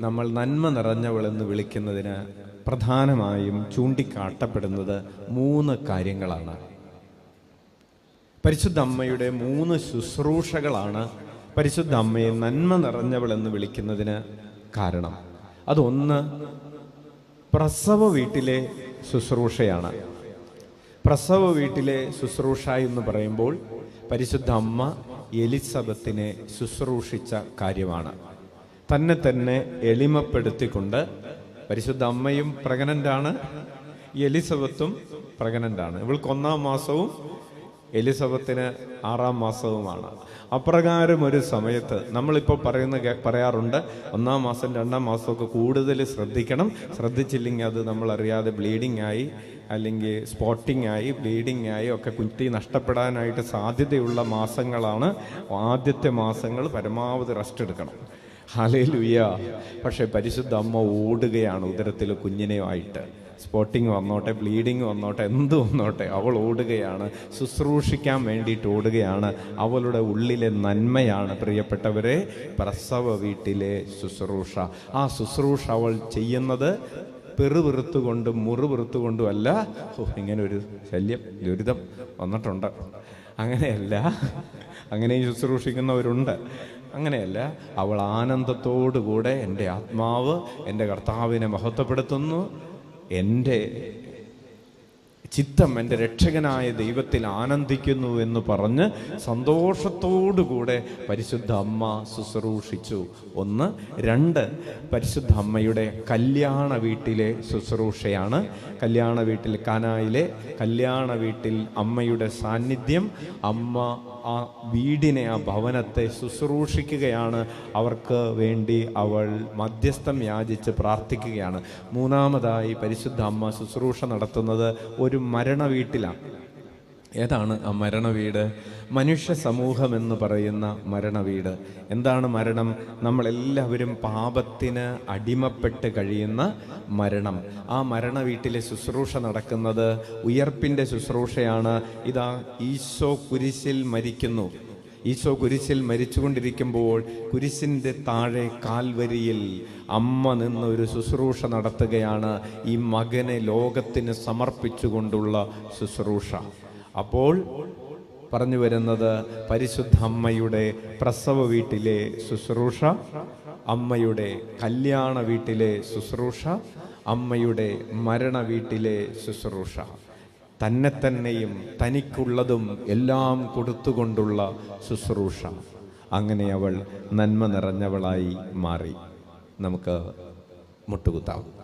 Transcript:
നമ്മൾ നന്മ നിറഞ്ഞവളെന്ന് വിളിക്കുന്നതിന് പ്രധാനമായും ചൂണ്ടിക്കാട്ടപ്പെടുന്നത് മൂന്ന് കാര്യങ്ങളാണ്. പരിശുദ്ധ അമ്മയുടെ മൂന്ന് ശുശ്രൂഷകളാണ് പരിശുദ്ധ അമ്മയെ നന്മ നിറഞ്ഞവളെന്ന് വിളിക്കുന്നതിന് കാരണം. അതൊന്ന് പ്രസവ വീട്ടിലെ ശുശ്രൂഷയാണ്. പ്രസവ വീട്ടിലെ ശുശ്രൂഷ എന്ന് പറയുമ്പോൾ പരിശുദ്ധ അമ്മ എലിസബത്തിനെ ശുശ്രൂഷിച്ച കാര്യമാണ്. തന്നെ തന്നെ എളിമപ്പെടുത്തിക്കൊണ്ട് പരിശുദ്ധ അമ്മയും പ്രഗ്നന്റാണ് എലിസബത്തും പ്രഗ്നന്റാണ് ഇവൾക്ക് ഒന്നാം മാസവും എലിസബത്തിന് ആറാം മാസവുമാണ്. അപ്രകാരം ഒരു സമയത്ത് നമ്മളിപ്പോൾ പറയുന്ന പറയാറുണ്ട് ഒന്നാം മാസം രണ്ടാം മാസമൊക്കെ കൂടുതൽ ശ്രദ്ധിക്കണം. ശ്രദ്ധിച്ചില്ലെങ്കിൽ അത് നമ്മളറിയാതെ ബ്ലീഡിംഗ് ആയി അല്ലെങ്കിൽ സ്പോട്ടിംഗ് ആയി ബ്ലീഡിംഗ് ആയി ഒക്കെ കുറ്റി നഷ്ടപ്പെടാനായിട്ട് സാധ്യതയുള്ള മാസങ്ങളാണ്. ആദ്യത്തെ മാസങ്ങൾ പരമാവധി റെസ്റ്റ് എടുക്കണം. ഹാലേ ലുയ്യ പക്ഷേ പരിശുദ്ധ അമ്മ ഓടുകയാണ് ഉദരത്തിൽ കുഞ്ഞിനെയുമായിട്ട്. സ്പോട്ടിങ് വന്നോട്ടെ ബ്ലീഡിങ് വന്നോട്ടെ എന്ത് വന്നോട്ടെ അവൾ ഓടുകയാണ്. ശുശ്രൂഷിക്കാൻ വേണ്ടിയിട്ട് ഓടുകയാണ്. അവളുടെ ഉള്ളിലെ നന്മയാണ് പ്രിയപ്പെട്ടവരെ പ്രസവ വീട്ടിലെ ശുശ്രൂഷ. ആ ശുശ്രൂഷ അവൾ ചെയ്യുന്നത് പെറുപിറുത്തുകൊണ്ടും മുറിപിറുത്തുകൊണ്ടും അല്ല ഓ ഇങ്ങനെ ഒരു ശല്യം ദുരിതം വന്നിട്ടുണ്ട്. അങ്ങനെയല്ല അങ്ങനെയും ശുശ്രൂഷിക്കുന്നവരുണ്ട്. അങ്ങനെയല്ല അവൾ ആനന്ദത്തോടുകൂടെ എന്റെ ആത്മാവ് എന്റെ കർത്താവിനെ മഹത്വപ്പെടുത്തുന്നു. എന്റെ ചിത്തം എന്റെ രക്ഷകനായ ദൈവത്തിൽ ആനന്ദിക്കുന്നു എന്ന് പറഞ്ഞ് സന്തോഷത്തോടുകൂടെ പരിശുദ്ധ അമ്മ ശുശ്രൂഷിച്ചു. ഒന്ന്. രണ്ട്. പരിശുദ്ധ അമ്മയുടെ കല്യാണ വീട്ടിലെ ശുശ്രൂഷയാണ്. കല്യാണ വീട്ടിൽ കാനായിലെ കല്യാണ വീട്ടിൽ അമ്മയുടെ സാന്നിധ്യം. അമ്മ ആ വീടിനെ ആ ഭവനത്തെ ശുശ്രൂഷിക്കുകയാണ്. അവർക്ക് വേണ്ടി അവൾ മധ്യസ്ഥം യാചിച്ച് പ്രാർത്ഥിക്കുകയാണ്. മൂന്നാമതായി പരിശുദ്ധ അമ്മ ശുശ്രൂഷ നടത്തുന്നത് ഒരു മരണ വീട്ടിലാണ്. ഏതാണ് ആ മരണവീട്? മനുഷ്യ സമൂഹം എന്ന് പറയുന്ന മരണവീട്. എന്താണ് മരണം? നമ്മളെല്ലാവരും പാപത്തിന് അടിമപ്പെട്ട് കഴിയുന്ന മരണം. ആ മരണ വീട്ടിലെ ശുശ്രൂഷ നടക്കുന്നത് ഉയർപ്പിന്റെ ശുശ്രൂഷയാണ്. ഇതാ ഈശോ കുരിശിൽ മരിക്കുന്നു. ഈശോ കുരിശിൽ മരിച്ചുകൊണ്ടിരിക്കുമ്പോൾ കുരിശിന്റെ താഴെ കാൽവരിയിൽ അമ്മ നിന്ന് ഒരു ശുശ്രൂഷ നടത്തുകയാണ്. ഈ മകനെ ലോകത്തിന് സമർപ്പിച്ചുകൊണ്ടുള്ള ശുശ്രൂഷ. അപ്പോൾ പറഞ്ഞു വരുന്നത് പരിശുദ്ധ അമ്മയുടെ പ്രസവ വീട്ടിലെ ശുശ്രൂഷ അമ്മയുടെ കല്യാണ വീട്ടിലെ ശുശ്രൂഷ അമ്മയുടെ മരണ വീട്ടിലെ ശുശ്രൂഷ. തന്നെ തന്നെയും തനിക്കുള്ളതും എല്ലാം കൊടുത്തുകൊണ്ടുള്ള ശുശ്രൂഷ. അങ്ങനെ അവൾ നന്മ നിറഞ്ഞവളായി മാറി. നമുക്ക് മുട്ടുകുത്താം.